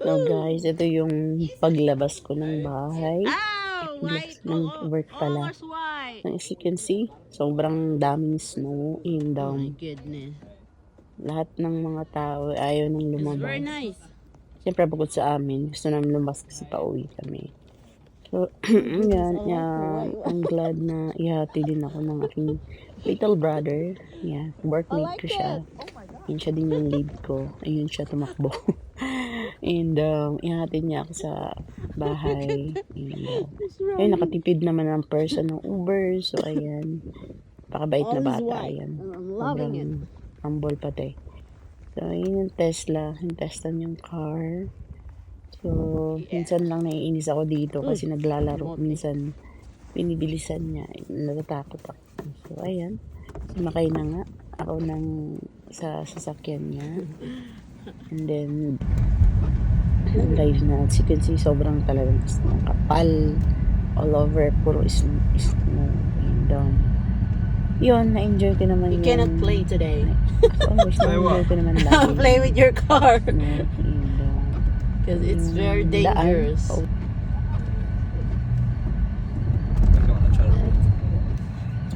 No guys, ito yung paglabas ko ng bahay. Paglabas White! ng Oh, work oh, pala. white! As you can see, sobrang daming snow Oh my goodness. lahat ng mga tao ayaw nang It's very lumabas. Siyempre bukod sa amin, gusto namin lumabas kasi pauwi kami. So, yan, yeah, I'm glad na ihati din ako ng aking little brother. Yeah, workmate ko siya. Yun siya din yung lead ko. Ayun siya tumakbo. And um, ihatid niya ako sa bahay. And, uh, ayun, nakatipid naman ang person ng Uber. So, ayan. Pakabait na bata. Ayan. Sobrang Humble pati. So, ayun yung Tesla. Yung Testan yung car. So, minsan lang naiinis ako dito kasi naglalaro. Minsan, pinibilisan niya. Natatakot ako. So, ayan. Sumakay na nga ako ng sa sasakyan niya. And then, drive na. As you can see, sobrang talagang snow. Kapal. All over. Puro snow. snow. And, um, yun, na-enjoy ko naman You yung- cannot play today. Always na-enjoy ko naman lagi. play with your car. No, and, uh, Because it's very yung daan. dangerous. Oh,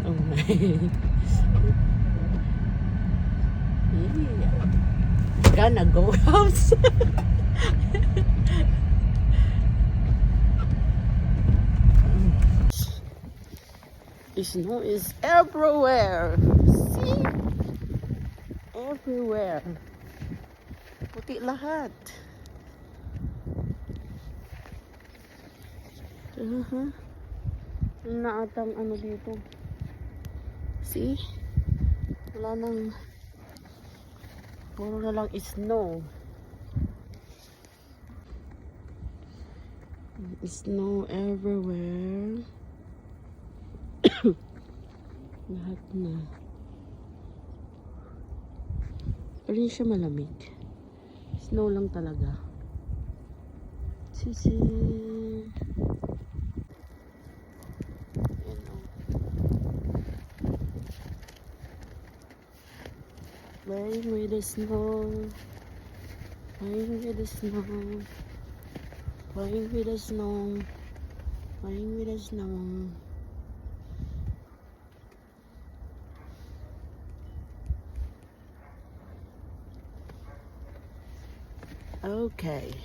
Oh my. yeah. Gonna go house. The snow is everywhere. See? Everywhere. Puti lahat. Uh-huh. Na atang ano dito. See? Wala nang puro na lang snow. Snow everywhere. Lahat na. Pero hindi siya malamig. Snow lang talaga. Sisi. Playing with the snow. Playing with the snow. Playing with the snow. Playing with the snow. Okay.